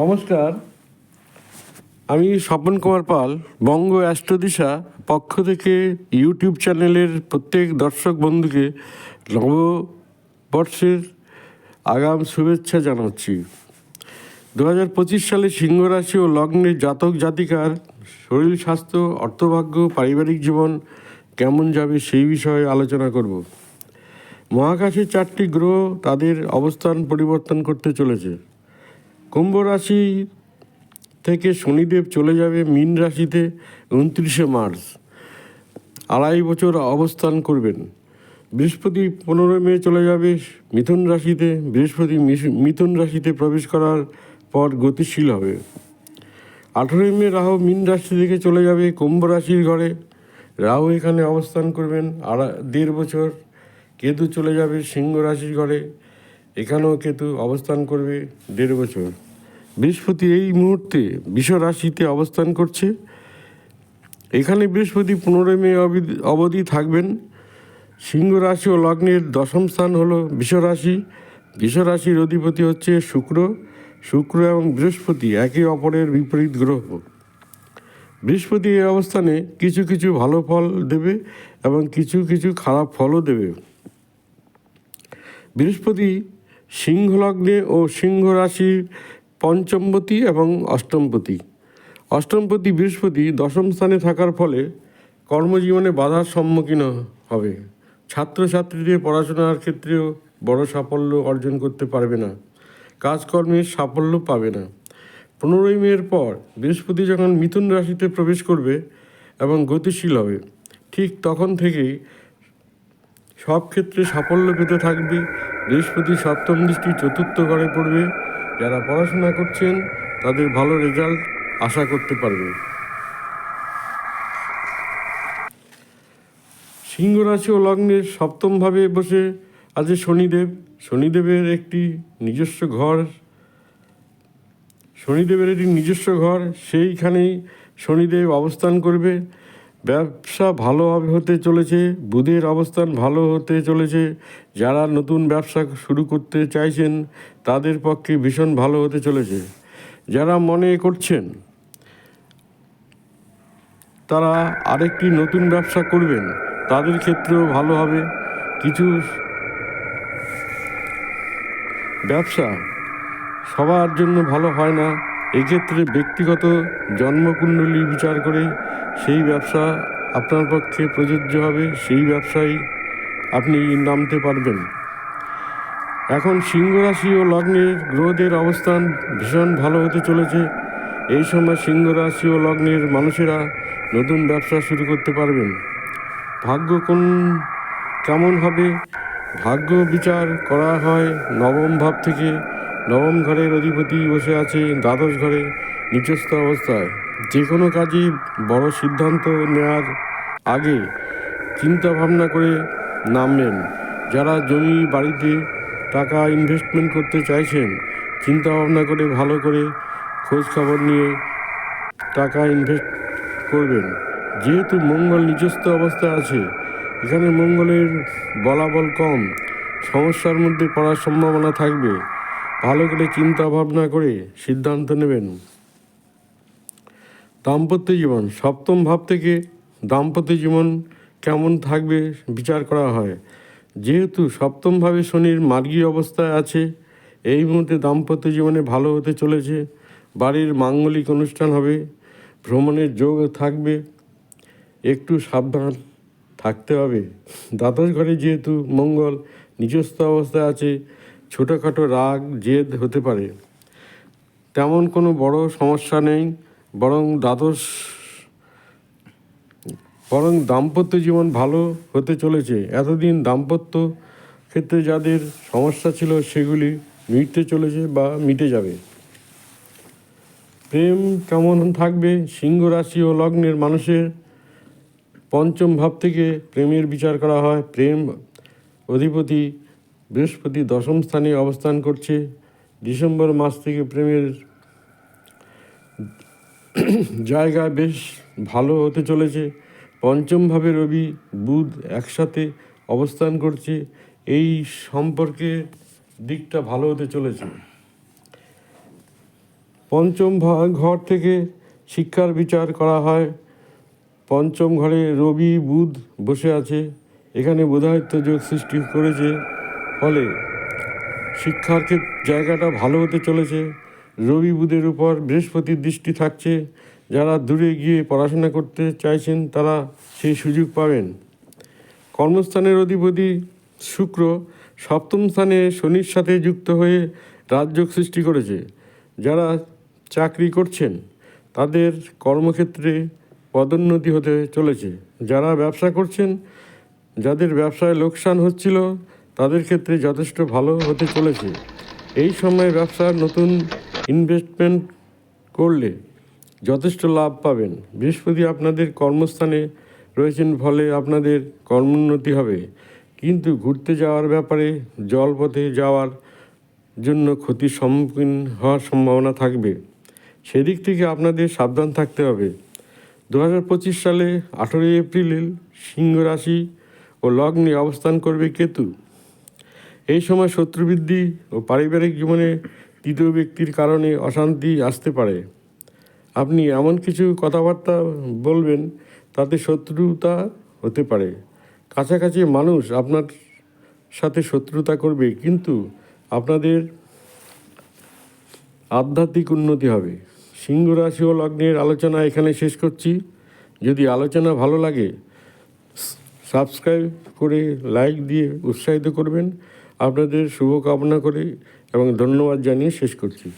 নমস্কার। আমি স্বপন কুমার পাল, বঙ্গ অ্যাস্ট্রোদিশা পক্ষ থেকে ইউটিউব চ্যানেলের প্রত্যেক দর্শক বন্ধুকে নববর্ষের আগাম শুভেচ্ছা জানাচ্ছি। দু হাজার পঁচিশ সালে সিংহ রাশি ও লগ্নের জাতক জাতিকার শরীর স্বাস্থ্য, অর্থভাগ্য, পারিবারিক জীবন কেমন যাবে সেই বিষয়ে আলোচনা করব। মহাকাশের চারটি গ্রহ তাদের অবস্থান পরিবর্তন করতে চলেছে। কুম্ভ রাশি থেকে শনিদেব চলে যাবে, মীন রাশিতে, উনত্রিশে মার্চ। আড়াই বছর অবস্থান করবেন। বৃহস্পতি পনেরোই মে চলে যাবে, মিথুন রাশিতে, বৃহস্পতি মিথুন রাশিতে প্রবেশ করার পর গতিশীল হবে। আঠেরোই মে রাহু মীন রাশি থেকে চলে যাবে, কুম্ভ রাশির ঘরে। রাহু এখানে অবস্থান করবেন, আড়া, দেড় বছর। কেতু চলে যাবে, সিংহ রাশির ঘরে। এখানেও কেতু অবস্থান করবে দেড় বছর। বৃহস্পতি এই মুহূর্তে বিষ রাশিতে অবস্থান করছে। এখানে বৃহস্পতি পনেরোই মে অবধি- থাকবেন। সিংহ রাশি ও লগ্নের দশম স্থান হলো বিশ্বরাশি। বিশ্বরাশির অধিপতি হচ্ছে শুক্র। শুক্র এবং বৃহস্পতি একে অপরের বিপরীত গ্রহ। বৃহস্পতি এই অবস্থানে কিছু কিছু ভালো ফল দেবে এবং কিছু কিছু খারাপ ফলও দেবে। বৃহস্পতি সিংহ লগ্নে ও সিংহ রাশির পঞ্চমপতি এবং অষ্টমপতি। অষ্টমপতি বৃহস্পতি দশম স্থানে থাকার ফলে কর্মজীবনে বাধার সম্মুখীন হবে। ছাত্রছাত্রীদের পড়াশোনার ক্ষেত্রেও বড় সাফল্য অর্জন করতে পারবে না। কাজকর্মে সাফল্য পাবে না। পনেরোই মের পর বৃহস্পতি যখন মিথুন রাশিতে প্রবেশ করবে এবং গতিশীল হবে, ঠিক তখন থেকেই সব ক্ষেত্রে সাফল্য পেতে থাকবে বৃহস্পতি, সপ্তম দৃষ্টি, চতুর্থ ঘরে পড়বে। যারা পড়াশোনা করছেন, তাদের ভালো রেজাল্ট আশা করতে পারবে। সিংহ রাশি ও লগ্নের সপ্তমভাবে বসে আছে শনিদেব। শনিদেবের একটি নিজস্ব ঘর। শনিদেবের একটি নিজস্ব ঘর, সেইখানেই শনিদেব অবস্থান করবে। ব্যবসা ভালোভাবে হতে চলেছে বুধের অবস্থান ভালো হতে চলেছে। যারা নতুন ব্যবসা শুরু করতে চাইছেন, তাদের পক্ষে ভীষণ ভালো হতে চলেছে। যারা মনে করছেন তারা আরেকটি নতুন ব্যবসা করবেন, তাদের ক্ষেত্রেও ভালো হবে। কিছু ব্যবসা সবার জন্য ভালো হয় না। এক্ষেত্রে ব্যক্তিগত জন্মকুণ্ডলী বিচার করে সেই ব্যবসা আপনার পক্ষে প্রযোজ্য হবে, সেই ব্যবসায় আপনি নামতে পারবেন। এখন সিংহ রাশি ও লগ্নের গ্রহদের অবস্থান ভীষণ ভালো হতে চলেছে। এই সময় সিংহ রাশি ও লগ্নের মানুষেরা নতুন ব্যবসা শুরু করতে পারবেন। ভাগ্য কোন, কেমন হবে? ভাগ্য বিচার করা হয় নবম ভাব থেকে। নবম ঘরের অধিপতি বসে আছে দ্বাদশ ঘরে নিচস্থ অবস্থায়। যে কোনো কাজই বড় সিদ্ধান্ত নেওয়ার আগে চিন্তা ভাবনা করে নামবেন যারা জমি, বাড়িতে টাকা ইনভেস্টমেন্ট করতে চাইছেন, চিন্তা ভাবনা করে ভালো করে খোঁজ খবর নিয়ে টাকা ইনভেস্ট করবেন। যেহেতু মঙ্গল নিজস্ব অবস্থায় আছে, এখানে মঙ্গলের বলাবল কম। সমস্যার মধ্যে পড়ার সম্ভাবনা থাকবে। ভালো করে চিন্তা ভাবনা করে সিদ্ধান্ত নেবেন। দাম্পত্য জীবন, সপ্তম ভাব থেকে দাম্পত্য জীবন কেমন থাকবে বিচার করা হয়। যেহেতু সপ্তমভাবে শনির মার্গী অবস্থায় আছে, এই মুহূর্তে দাম্পত্য জীবনে ভালো হতে চলেছে, বাড়ির মাঙ্গলিক অনুষ্ঠান হবে, ভ্রমণের যোগ থাকবে, একটু সাবধান থাকতে হবে। দ্বাদশ ঘরে যেহেতু মঙ্গল নিজস্ব অবস্থায় আছে ছোটোখাটো রাগ, জেদ হতে পারে। তেমন কোনো বড় সমস্যা নেই, বরং দ্বাদশ, বরং দাম্পত্য জীবন ভালো হতে চলেছে। এতদিন দাম্পত্য ক্ষেত্রে যাদের সমস্যা ছিল, সেগুলি মিটতে চলেছে বা মিটে যাবে। প্রেম কেমন থাকবে? সিংহ রাশি ও লগ্নের মানুষের পঞ্চম ভাব থেকে প্রেমের বিচার করা হয়। প্রেম অধিপতি বৃহস্পতি দশম স্থানে অবস্থান করছে। ডিসেম্বর মাস থেকে প্রেমের জায়গা বেশ ভালো হতে চলেছে। পঞ্চমভাবে রবি বুধ একসাথে অবস্থান করছে। এই সম্পর্কে দিকটা ভালো হতে চলেছে। পঞ্চম ঘর থেকে শিক্ষার বিচার করা হয়। পঞ্চম ঘরে রবি বুধ বসে আছে। এখানে বোধায়িত্ব যোগ সৃষ্টি করেছে। ফলে শিক্ষার জায়গাটা ভালো হতে চলেছে। রবি বুধের উপর বৃহস্পতির দৃষ্টি থাকছে। যারা দূরে গিয়ে পড়াশোনা করতে চাইছেন, তারা সেই সুযোগ পাবেন। কর্মস্থানের অধিপতি শুক্র সপ্তম স্থানে শনির সাথে যুক্ত হয়ে রাজযোগ সৃষ্টি করেছে। যারা চাকরি করছেন, তাদের কর্মক্ষেত্রে পদোন্নতি হতে চলেছে। যারা ব্যবসা করছেন, যাদের ব্যবসায় লোকসান হচ্ছিল তাদের ক্ষেত্রে যথেষ্ট ভালো হতে চলেছে। এই সময় ব্যবসার নতুন ইনভেস্টমেন্ট করলে যথেষ্ট লাভ পাবেন। বৃহস্পতি আপনাদের কর্মস্থানে রয়েছেন ফলে আপনাদের কর্মোন্নতি হবে। কিন্তু ঘুরতে যাওয়ার ব্যাপারে জলপথে যাওয়ার জন্য ক্ষতির সম্মুখীন হওয়ার সম্ভাবনা থাকবে। সেদিক থেকে আপনাদের সাবধান থাকতে হবে। দু হাজার পঁচিশ সালে আঠেরোই এপ্রিল সিংহ রাশি ও লগ্নে অবস্থান করবে কেতু। এই সময় শত্রুবৃদ্ধি ও পারিবারিক জীবনে তৃতীয় ব্যক্তির কারণে অশান্তি আসতে পারে। আপনি এমন কিছু কথাবার্তা বলবেন, তাতে শত্রুতা হতে পারে। কাছাকাছি মানুষ আপনার সাথে শত্রুতা করবে, কিন্তু আপনাদের আধ্যাত্মিক উন্নতি হবে। সিংহ রাশি ও লগ্নের আলোচনা এখানে শেষ করছি। যদি আলোচনা ভালো লাগে, সাবস্ক্রাইব করে লাইক দিয়ে উৎসাহিত করবেন। আপনাদের শুভকামনা করি এবং ধন্যবাদ জানিয়ে শেষ করছি।